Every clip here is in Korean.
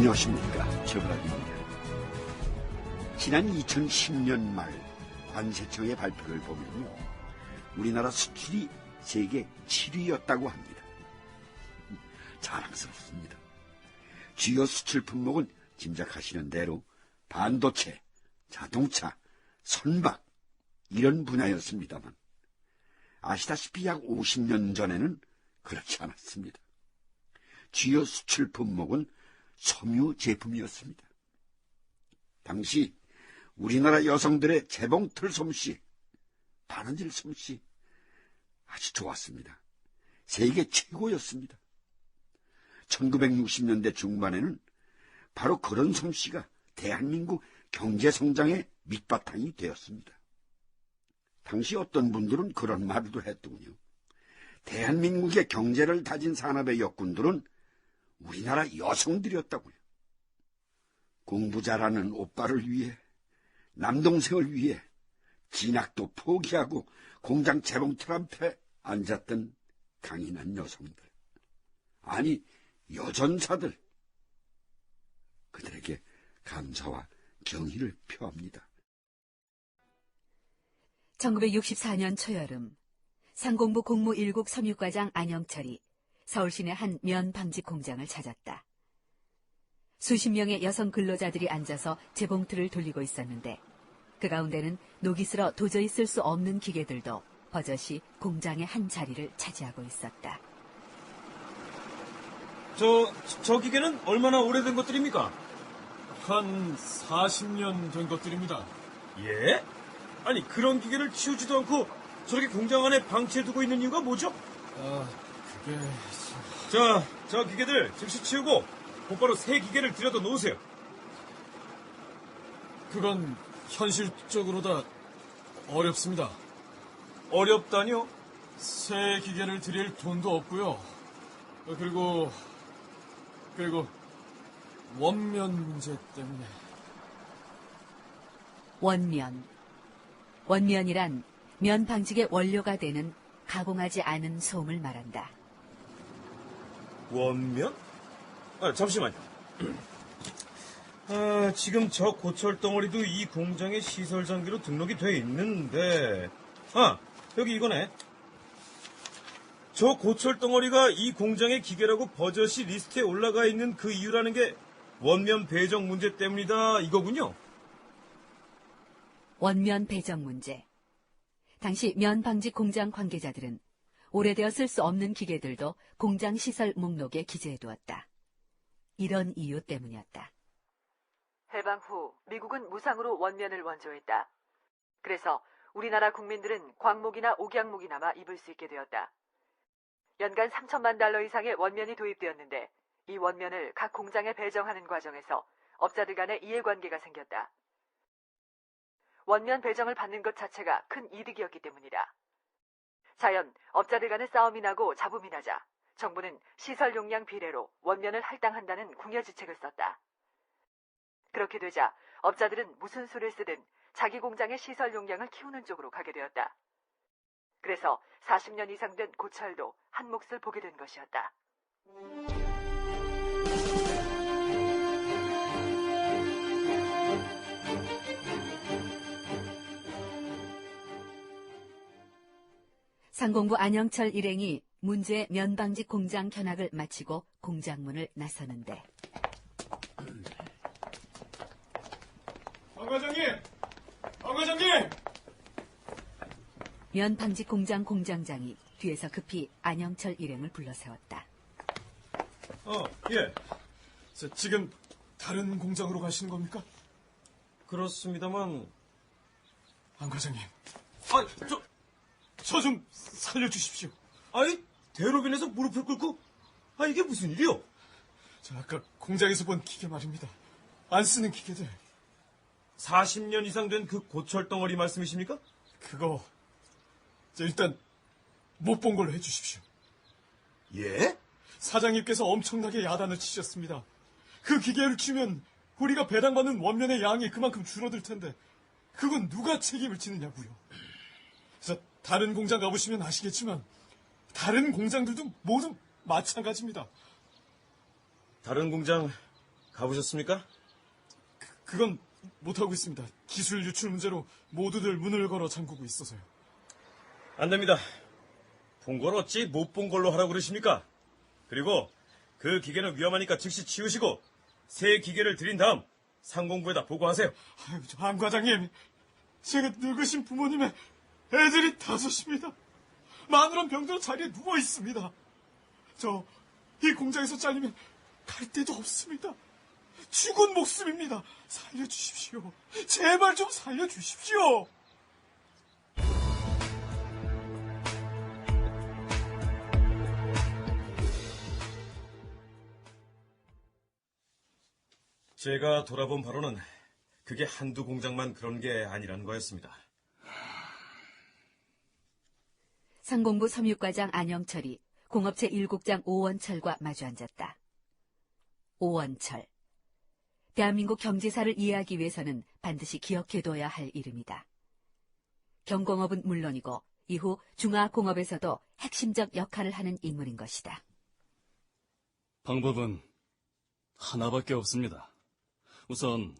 안녕하십니까 최불암입니다. 지난 2010년 말 관세청의 발표를 보면요. 우리나라 수출이 세계 7위였다고 합니다. 자랑스럽습니다. 주요 수출 품목은 짐작하시는 대로 반도체, 자동차, 선박 이런 분야였습니다만 아시다시피 약 50년 전에는 그렇지 않았습니다. 주요 수출 품목은 섬유 제품이었습니다. 당시 우리나라 여성들의 재봉틀 솜씨, 바느질 솜씨 아주 좋았습니다. 세계 최고였습니다. 1960년대 중반에는 바로 그런 솜씨가 대한민국 경제 성장의 밑바탕이 되었습니다. 당시 어떤 분들은 그런 말도 했더군요. 대한민국의 경제를 다진 산업의 역군들은 우리나라 여성들이었다고요. 공부 잘하는 오빠를 위해, 남동생을 위해 진학도 포기하고 공장 재봉틀 앞에 앉았던 강인한 여성들. 아니, 여전사들. 그들에게 감사와 경의를 표합니다. 1964년 초여름 상공부 공무 1국 섬유과장 안영철이 서울 시내 한 면 방직 공장을 찾았다. 수십 명의 여성 근로자들이 앉아서 재봉틀을 돌리고 있었는데 그 가운데는 녹이 슬어 도저히 쓸 수 없는 기계들도 버젓이 공장의 한 자리를 차지하고 있었다. 저, 저 기계는 얼마나 오래된 것들입니까? 한 40년 된 것들입니다. 예? 아니, 그런 기계를 치우지도 않고 저렇게 공장 안에 방치해 두고 있는 이유가 뭐죠? 아, 자, 저 기계들 즉시 치우고 곧바로 새 기계를 들여다 놓으세요. 그건 현실적으로 다 어렵습니다. 어렵다니요? 새 기계를 드릴 돈도 없고요. 어, 그리고 그리고 원면 문제 때문에 원면. 원면이란 면 방직의 원료가 되는 가공하지 않은 솜을 말한다. 원면? 아, 잠시만요. 아, 지금 저 고철 덩어리도 이 공장의 시설 장비로 등록이 돼 있는데, 아, 여기 이거네. 저 고철 덩어리가 이 공장의 기계라고 버젓이 리스트에 올라가 있는 그 이유라는 게 원면 배정 문제 때문이다 이거군요. 원면 배정 문제. 당시 면 방직 공장 관계자들은 오래되어 쓸 수 없는 기계들도 공장 시설 목록에 기재해두었다. 이런 이유 때문이었다. 해방 후 미국은 무상으로 원면을 원조했다. 그래서 우리나라 국민들은 광목이나 옥양목이나마 입을 수 있게 되었다. 연간 3천만 달러 이상의 원면이 도입되었는데 이 원면을 각 공장에 배정하는 과정에서 업자들 간의 이해관계가 생겼다. 원면 배정을 받는 것 자체가 큰 이득이었기 때문이다. 자연 업자들 간의 싸움이 나고 잡음이 나자 정부는 시설 용량 비례로 원면을 할당한다는 궁여지책을 썼다. 그렇게 되자 업자들은 무슨 수를 쓰든 자기 공장의 시설 용량을 키우는 쪽으로 가게 되었다. 그래서 40년 이상 된 고철도 한 몫을 보게 된 것이었다. 상공부 안영철 일행이 문제 면방직 공장 견학을 마치고 공장문을 나서는데 안 과장님, 안 과장님. 면방직 공장 공장장이 뒤에서 급히 안영철 일행을 불러세웠다. 어, 예. 저, 지금 다른 공장으로 가시는 겁니까? 그렇습니다만, 안 과장님, 아, 저, 저 좀 살려주십시오. 아이, 대로변에서 무릎을 꿇고, 아, 이게 무슨 일이요? 저 아까 공장에서 본 기계 말입니다. 안 쓰는 기계들. 40년 이상 된 그 고철 덩어리 말씀이십니까? 그거 저 일단 못 본 걸로 해주십시오. 예? 사장님께서 엄청나게 야단을 치셨습니다. 그 기계를 치면 우리가 배당받는 원면의 양이 그만큼 줄어들 텐데 그건 누가 책임을 지느냐고요. 그래서 다른 공장 가보시면 아시겠지만 다른 공장들도 모두 마찬가지입니다. 다른 공장 가보셨습니까? 그건 못하고 있습니다. 기술 유출 문제로 모두들 문을 걸어 잠그고 있어서요. 안 됩니다. 본 걸 어찌 못 본 걸로 하라고 그러십니까? 그리고 그 기계는 위험하니까 즉시 치우시고 새 기계를 들인 다음 상공부에다 보고하세요. 아유, 저안 과장님. 제가 늙으신 부모님의 애들이 다섯입니다. 마누란 병들어 자리에 누워 있습니다. 저 이 공장에서 잘리면 갈 데도 없습니다. 죽은 목숨입니다. 살려주십시오. 제발 좀 살려주십시오. 제가 돌아본 바로는 그게 한두 공장만 그런 게 아니라는 거였습니다. 상공부 섬유과장 안영철이 공업체 1국장 오원철과 마주 앉았다. 오원철. 대한민국 경제사를 이해하기 위해서는 반드시 기억해둬야 할 이름이다. 경공업은 물론이고 이후 중화공업에서도 핵심적 역할을 하는 인물인 것이다. 방법은 하나밖에 없습니다. 우선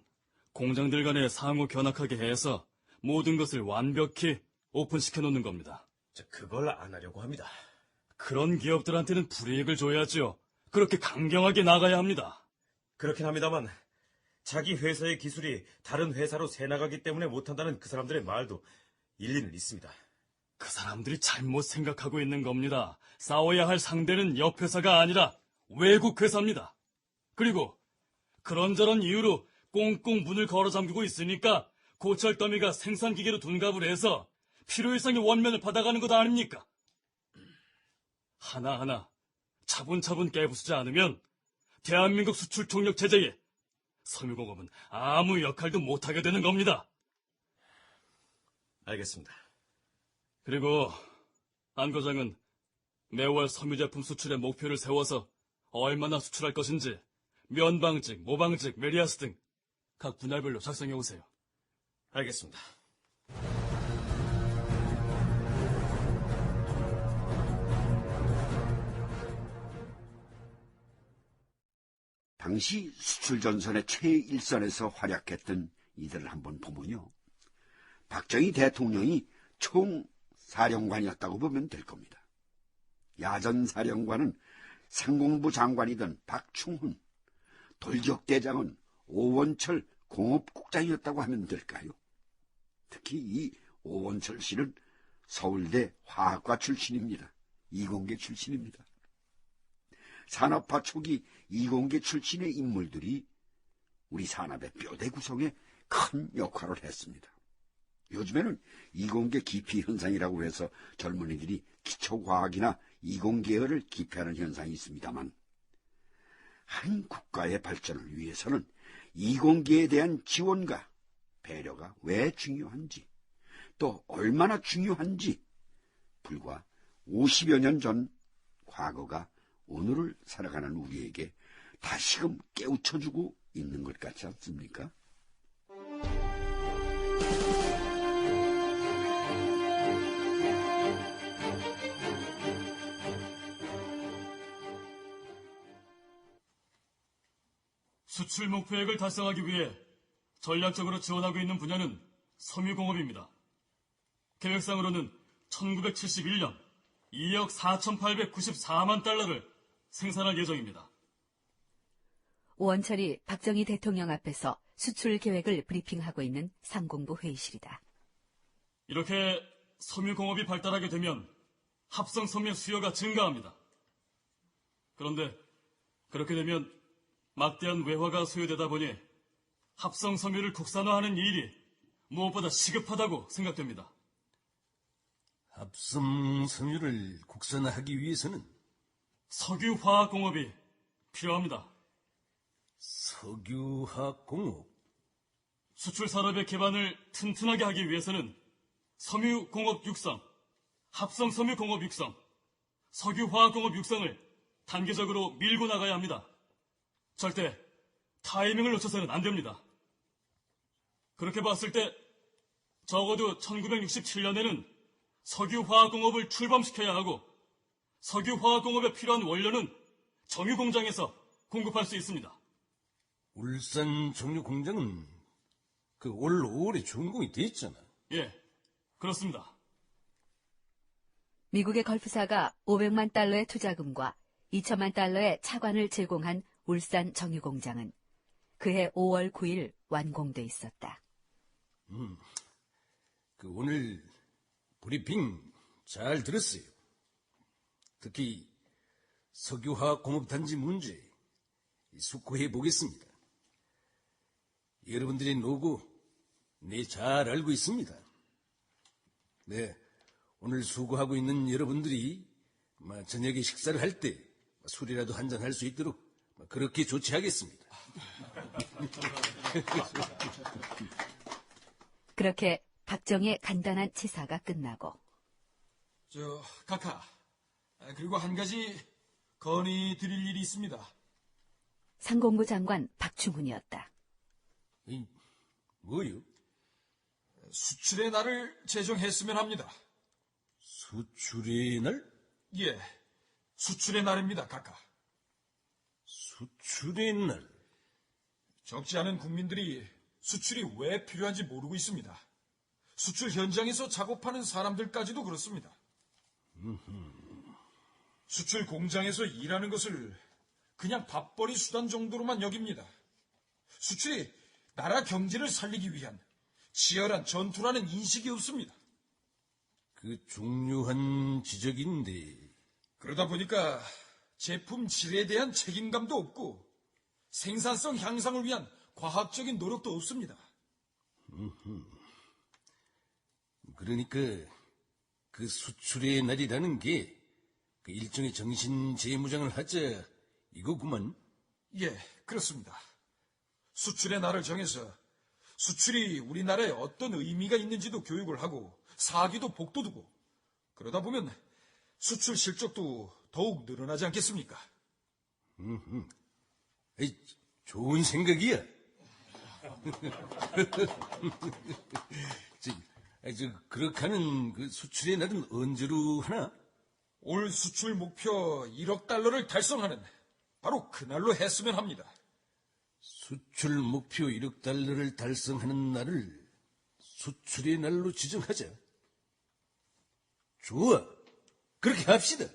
공장들 간에 상호 견학하게 해서 모든 것을 완벽히 오픈시켜 놓는 겁니다. 저 그걸 안 하려고 합니다. 그런 기업들한테는 불이익을 줘야죠. 그렇게 강경하게 나가야 합니다. 그렇긴 합니다만 자기 회사의 기술이 다른 회사로 새나가기 때문에 못한다는 그 사람들의 말도 일리는 있습니다. 그 사람들이 잘못 생각하고 있는 겁니다. 싸워야 할 상대는 옆 회사가 아니라 외국 회사입니다. 그리고 그런저런 이유로 꽁꽁 문을 걸어 잠그고 있으니까 고철 더미가 생산 기계로 둔갑을 해서 필요 이상의 원면을 받아가는 것 아닙니까? 하나하나 차분차분 깨부수지 않으면 대한민국 수출 총력 체제에 섬유공업은 아무 역할도 못하게 되는 겁니다. 알겠습니다. 그리고 안 과장은 매월 섬유 제품 수출의 목표를 세워서 얼마나 수출할 것인지 면방직, 모방직, 메리아스 등 각 분할별로 작성해 오세요. 알겠습니다. 당시 수출 전선의 최일선에서 활약했던 이들을 한번 보면요. 박정희 대통령이 총사령관이었다고 보면 될 겁니다. 야전사령관은 상공부 장관이던 박충훈, 돌격대장은 오원철 공업국장이었다고 하면 될까요? 특히 이 오원철 씨는 서울대 화학과 출신입니다. 이공계 출신입니다. 산업화 초기 이공계 출신의 인물들이 우리 산업의 뼈대 구성에 큰 역할을 했습니다. 요즘에는 이공계 기피 현상이라고 해서 젊은이들이 기초과학이나 이공계열을 기피하는 현상이 있습니다만 한 국가의 발전을 위해서는 이공계에 대한 지원과 배려가 왜 중요한지 또 얼마나 중요한지 불과 50여 년 전 과거가 오늘을 살아가는 우리에게 다시금 깨우쳐주고 있는 것 같지 않습니까? 수출 목표액을 달성하기 위해 전략적으로 지원하고 있는 분야는 섬유공업입니다. 계획상으로는 1971년 2억 4,894만 달러를 생산할 예정입니다. 오원철이 박정희 대통령 앞에서 수출 계획을 브리핑하고 있는 상공부 회의실이다. 이렇게 섬유공업이 발달하게 되면 합성 섬유 수요가 증가합니다. 그런데 그렇게 되면 막대한 외화가 소요되다 보니 합성 섬유를 국산화하는 일이 무엇보다 시급하다고 생각됩니다. 합성 섬유를 국산화하기 위해서는 석유화학공업이 필요합니다. 석유화학 공업, 수출 산업의 기반을 튼튼하게 하기 위해서는 섬유공업 육성, 합성 섬유공업 육성, 석유화학공업 육성을 단계적으로 밀고 나가야 합니다. 절대 타이밍을 놓쳐서는 안 됩니다. 그렇게 봤을 때 적어도 1967년에는 석유화학공업을 출범시켜야 하고 석유화학공업에 필요한 원료는 정유공장에서 공급할 수 있습니다. 울산 정유 공장은 그 올 5월에 준공이 됐잖아. 예, 그렇습니다. 미국의 걸프사가 500만 달러의 투자금과 2천만 달러의 차관을 제공한 울산 정유공장은 그해 5월 9일 완공돼 있었다. 그 오늘 브리핑 잘 들었어요. 특히 석유화학 공업단지 문제 숙고해 보겠습니다. 여러분들의 노고 네잘 알고 있습니다. 네, 오늘 수고하고 있는 여러분들이 뭐 저녁에 식사를 할 때 술이라도 한잔 할 수 있도록 그렇게 조치하겠습니다. 그렇게 박정희의 간단한 치사가 끝나고 저, 카카. 아, 그리고 한 가지 건의 드릴 일이 있습니다. 상공부 장관 박충훈이었다. 이, 뭐요? 수출의 날을 제정했으면 합니다. 수출의 날? 예, 수출의 날입니다, 카카. 수출의 날? 적지 않은 국민들이 수출이 왜 필요한지 모르고 있습니다. 수출 현장에서 작업하는 사람들까지도 그렇습니다. 수출 공장에서 일하는 것을 그냥 밥벌이 수단 정도로만 여깁니다. 수출이 나라 경제를 살리기 위한 치열한 전투라는 인식이 없습니다. 그 중요한 지적인데 그러다 보니까 제품 질에 대한 책임감도 없고 생산성 향상을 위한 과학적인 노력도 없습니다. 그러니까 그 수출의 날이라는 게 그 일종의 정신 재무장을 하자 이거구만. 예, 그렇습니다. 수출의 날을 정해서 수출이 우리나라에 어떤 의미가 있는지도 교육을 하고 사기도 복도 두고 그러다 보면 수출 실적도 더욱 늘어나지 않겠습니까? 에이, 좋은 생각이야. 저, 아, 저, 그렇게 하는 그 수출의 날은 언제로 하나? 올 수출 목표 1억 달러를 달성하는 바로 그날로 했으면 합니다. 수출 목표 1억 달러를 달성하는 날을 수출의 날로 지정하자. 좋아. 그렇게 합시다.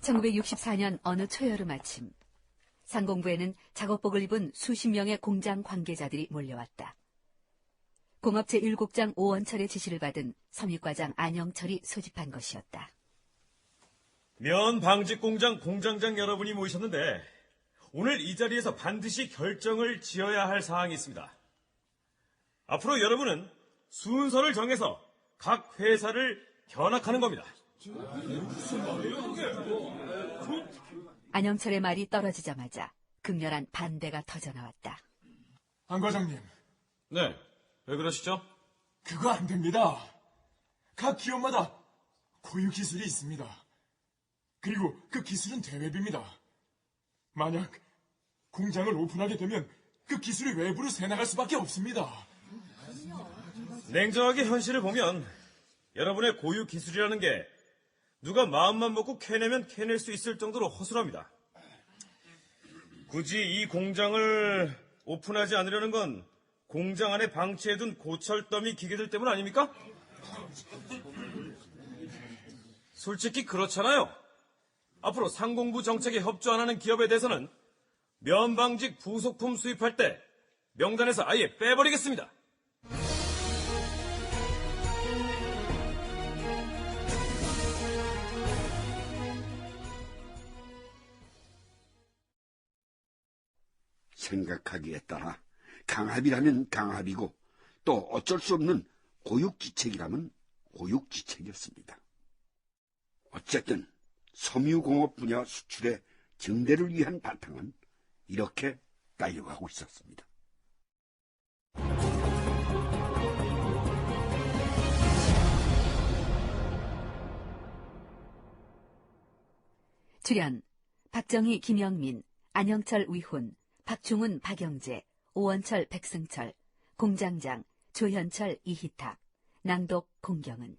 (1964년) 어느 초여름 아침 상공부에는 작업복을 입은 수십 명의 공장 관계자들이 몰려왔다. 공업체 7장 오원철의 지시를 받은 섬유과장 안영철이 소집한 것이었다. 면 방직 공장 공장장 여러분이 모이셨는데 오늘 이 자리에서 반드시 결정을 지어야 할 사항이 있습니다. 앞으로 여러분은 순서를 정해서 각 회사를 견학하는 겁니다. 안영철의 말이 떨어지자마자 극렬한 반대가 터져나왔다. 안 과장님, 네, 왜 그러시죠? 그거 안 됩니다. 각 기업마다 고유 기술이 있습니다. 그리고 그 기술은 대외비입니다. 만약 공장을 오픈하게 되면 그 기술이 외부로 새나갈 수밖에 없습니다. 냉정하게 현실을 보면 여러분의 고유 기술이라는 게 누가 마음만 먹고 캐내면 캐낼 수 있을 정도로 허술합니다. 굳이 이 공장을 오픈하지 않으려는 건 공장 안에 방치해둔 고철 더미 기계들 때문 아닙니까? 솔직히 그렇잖아요. 앞으로 상공부 정책에 협조 안 하는 기업에 대해서는 면방직 부속품 수입할 때 명단에서 아예 빼버리겠습니다. 생각하기에 따라 강압이라면 강압이고 또 어쩔 수 없는 고육지책이라면 고육지책이었습니다. 어쨌든 섬유공업 분야 수출의 증대를 위한 바탕은 이렇게 깔려가고 있었습니다. 출연 박정희, 김영민, 안영철 위훈, 박중훈 박영재, 오원철 백승철, 공장장 조현철 이희탁, 낭독 공경은